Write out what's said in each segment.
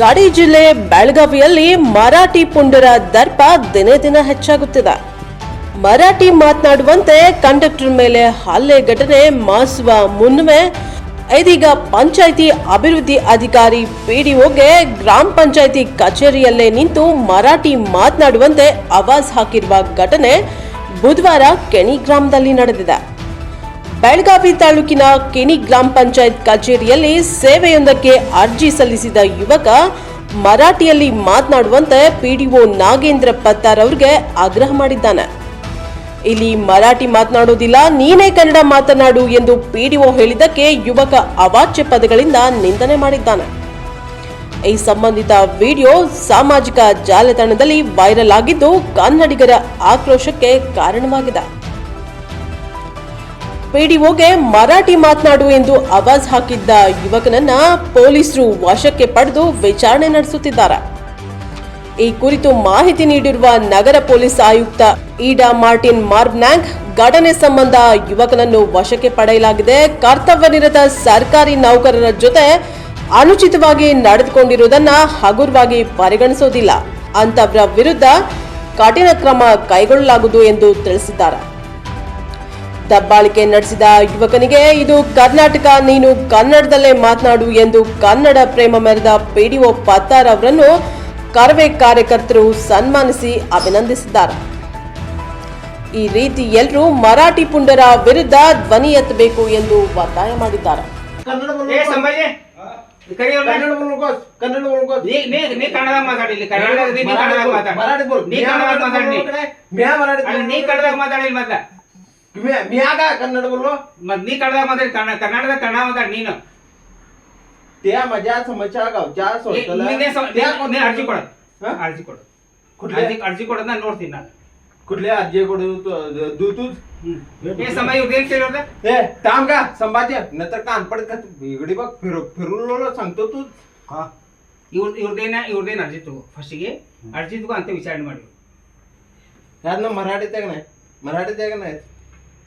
ಗಾಡಿ ಜಿಲ್ಲೆ ಬೆಳಗಾವಿಯಲ್ಲಿ ಮರಾಠಿ ಪುಂಡರ ದರ್ಪ ದಿನೇ ದಿನ ಹೆಚ್ಚಾಗುತ್ತಿದೆ. ಮರಾಠಿ ಮಾತನಾಡುವಂತೆ ಕಂಡಕ್ಟರ್ ಮೇಲೆ ಹಲ್ಲೆ ಘಟನೆ ಮಾಸುವ ಮುನ್ನವೇ ಇದೀಗ ಪಂಚಾಯಿತಿ ಅಭಿವೃದ್ಧಿ ಅಧಿಕಾರಿ ಪಿಡಿಒಗೆ ಗ್ರಾಮ ಪಂಚಾಯಿತಿ ಕಚೇರಿಯಲ್ಲೇ ನಿಂತು ಮರಾಠಿ ಮಾತನಾಡುವಂತೆ ಆವಾಜ್ ಹಾಕಿರುವ ಘಟನೆ ಬುಧವಾರ ಕೆಣಿ ಗ್ರಾಮದಲ್ಲಿ ನಡೆದಿದೆ. ಬೆಳಗಾವಿ ತಾಲೂಕಿನ ಕೆಣಿ ಗ್ರಾಮ ಪಂಚಾಯತ್ ಕಚೇರಿಯಲ್ಲಿ ಸೇವೆಯೊಂದಕ್ಕೆ ಅರ್ಜಿ ಸಲ್ಲಿಸಿದ ಯುವಕ ಮರಾಠಿಯಲ್ಲಿ ಮಾತನಾಡುವಂತೆ ಪಿಡಿಒ ನಾಗೇಂದ್ರ ಪತ್ತಾರ್ ಅವರಿಗೆ ಆಗ್ರಹ ಮಾಡಿದ್ದಾನೆ. ಇಲ್ಲಿ ಮರಾಠಿ ಮಾತನಾಡೋದಿಲ್ಲ ನೀನೇ ಕನ್ನಡ ಮಾತನಾಡು ಎಂದು ಪಿಡಿಒ ಹೇಳಿದ್ದಕ್ಕೆ ಯುವಕ ಅವಾಚ್ಯ ಪದಗಳಿಂದ ನಿಂದನೆ ಮಾಡಿದ್ದಾನೆ. ಈ ಸಂಬಂಧಿತ ವಿಡಿಯೋ ಸಾಮಾಜಿಕ ಜಾಲತಾಣದಲ್ಲಿ ವೈರಲ್ ಆಗಿದ್ದು ಕನ್ನಡಿಗರ ಆಕ್ರೋಶಕ್ಕೆ ಕಾರಣವಾಗಿದೆ. ಪಿಡಿಒಗೆ ಮರಾಠಿ ಮಾತನಾಡು ಎಂದು ಆವಾಜ್ ಹಾಕಿದ್ದ ಯುವಕನನ್ನ ಪೊಲೀಸರು ವಶಕ್ಕೆ ಪಡೆದು ವಿಚಾರಣೆ ನಡೆಸುತ್ತಿದ್ದಾರೆ. ಈ ಕುರಿತು ಮಾಹಿತಿ ನೀಡಿರುವ ನಗರ ಪೊಲೀಸ್ ಆಯುಕ್ತ ಈಡಾ ಮಾರ್ಟಿನ್ ಮಾರ್ಬ್ನಾಂಗ್ ಘಟನೆ ಸಂಬಂಧ ಯುವಕನನ್ನು ವಶಕ್ಕೆ ಪಡೆಯಲಾಗಿದೆ. ಕರ್ತವ್ಯ ನಿರತ ಸರ್ಕಾರಿ ನೌಕರರ ಜೊತೆ ಅನುಚಿತವಾಗಿ ನಡೆದುಕೊಂಡಿರುವುದನ್ನ ಹಗುರವಾಗಿ ಪರಿಗಣಿಸೋದಿಲ್ಲ. ಅಂತವರ ವಿರುದ್ಧ ಕಠಿಣ ಕ್ರಮ ಕೈಗೊಳ್ಳಲಾಗುವುದು ಎಂದು ತಿಳಿಸಿದ್ದಾರೆ. ದಬ್ಬಾಳಿಕೆ ನಡೆಸಿದ ಯುವಕನಿಗೆ ಇದು ಕರ್ನಾಟಕ ನೀನು ಕನ್ನಡದಲ್ಲೇ ಮಾತನಾಡು ಎಂದು ಕನ್ನಡ ಪ್ರೇಮ ಮೆರೆದ ಪಿಡಿಒ ಪತ್ತಾರ್ ಅವರನ್ನು ಕರವೇ ಕಾರ್ಯಕರ್ತರು ಸನ್ಮಾನಿಸಿ ಅಭಿನಂದಿಸಿದ್ದಾರೆ. ಈ ರೀತಿ ಎಲ್ಲರೂ ಮರಾಠಿ ಪುಂಡರ ವಿರುದ್ಧ ಧ್ವನಿ ಎತ್ತಬೇಕು ಎಂದು ಒತ್ತಾಯ ಮಾಡಿದ್ದಾರೆ. ಕನ್ನಡ ಏ ಸಂಭಾಜಿ ಕರಿ ಅವ್ನ. ಕನ್ನಡ बोलूकोस कन्नड बोलूकोस ನೀ ನೀ ನೀ ಕನ್ನಡದಾಗ ಮಾತಾಡಿ ಇಲ್ಲಿ ಕನ್ನಡದಾಗ ನೀ ಕನ್ನಡದಾಗ ಮಾತಾಡ मराठी बोल ನೀ ಕನ್ನಡದಾಗ ಮಾತಾಡಿ ನೀ. मी मराठी ಅಲ್ಲಿ ನೀ ಕನ್ನಡದಾಗ ಮಾತಾಡಿ ಮೊದ್ಲ मी मी का कन्नड बोललो ಮತ್ ನೀ ಕನ್ನಡದಾಗ ಮಾತಾಡಿ ಕನ್ನಡ ಕನ್ನಡದಾಗ ಕನ್ನಡ ಮಾತಾಡಿ ನೀನು त्या माझ्या समस्या गावच्या ನೀ- सोडतला ನೀನೇ ಸಮ- त्या ನೀ- ನೀ ಅರ್ಜಿ ಕೊಡ ಹಾ? ಅರ್ಜಿ ಕೊಡು कुठल्या ಅರ್ಜಿ ಅರ್ಜಿ ಕೊಡೋದ್ ನಾನು ನೋಡ್ತೀನಿ ನಾನು कुठल्या अर्जे कडून दू तू ಏ ಸಮಯ ಉದೇನ್ ಕೇಳಿರೋದ ए थांब का संभाजी नंतर कान पडत का इकडे बघ फिरू फिरून सांगतो तू ಇವ್ರ ಇವ್ರದೇನ ಇವ್ರದೇನ್ ಅರ್ಜಿ ತಗೋ ಫಸ್ಟಿಗೆ ಅರ್ಜಿ ತಗೋ ಅಂತ ವಿಚಾರಣೆ ಮಾಡಿ ह्यातनं मराठीत आहे का नाही मराठीत आहे का नाही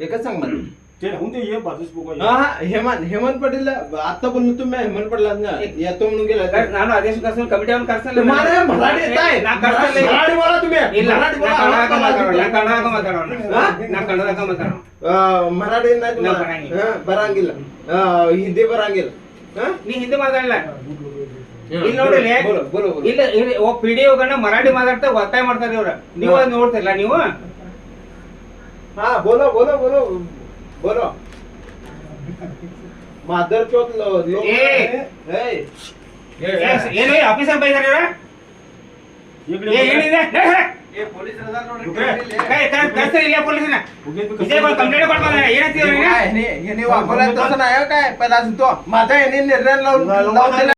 एकच सांग मला ते राहून दे ये बाजूच बघू हा हा, हेमंत हेमंत पाटील आता बोललो तुम्ही हेमंत पाटील येतो म्हणून गेला ನಾನು ಆದೇಶ ಕರ್ಸಲ್ ಕಮಿಟಿ ಅವ್ನು ಕರ್ಸಲ್ಲ तुम्हाला मराठी येत आहे ನಾ ಕರ್ಸಲ್ಲ ಈಗ. मराठी बोला तुम्ही ಇಲ್ಲ मराठी ನಾ बोला ಕನ್ನಡದಾಗ ಮಾತಾಡೋಣ ನಾ हा? ಕನ್ನಡದಾಗ ಮಾತಾಡೋಣ ಹಾ? ನಾ ಕನ್ನಡದಾಗ ಮಾತಾಡೋಣ अं, मराठी नाही नाही तुम्हाला बरांगिल. हा, बरांगिल अं, हिंदी बरांगिल हा? ನೀ ಹಿಂದಿ ಮಾತಾಡಲ್ಲ ಇಲ್ಲಿ ನೋಡಿಲ್ಲ बोलो बोलो बोलो ಇಲ್ಲ ಇಲ್ಲಿ ಒಬ್ಬ ಪಿಡಿಒಗನ್ನ ಮರಾಠಿ ಮಾತಾಡ್ತಾ ಒತ್ತಾಯ ಮಾಡ್ತಾರೆ ಇವ್ರ ನೀವು ಅದ್ ನೋಡ್ತಿಲ್ಲ ನೀವು हा बोलो बोलो बोलो बोलो मादर चौथ लोक ए. ಏನು ಆಫೀಸರ್ ಬೈದಾರೆ ಇವ್ರ इकडे ಏ, ಏನಿದೆ ಏ, ಏ. पोलीस ಕೈ ಕೈ- ಕಳ್ಸ್ರಿ ಇಲ್ಲೇ ಪೊಲೀಸನ ವಿಜಯ್ ಕಂಪ್ಲೇಂಟ್ ಕೊಡ್ತಾರೆ ಏನಂತೀವ್ರಿ वापरला तसं नाही हो काय पहिला तो माझा याने निर्णय लावून लावून दिला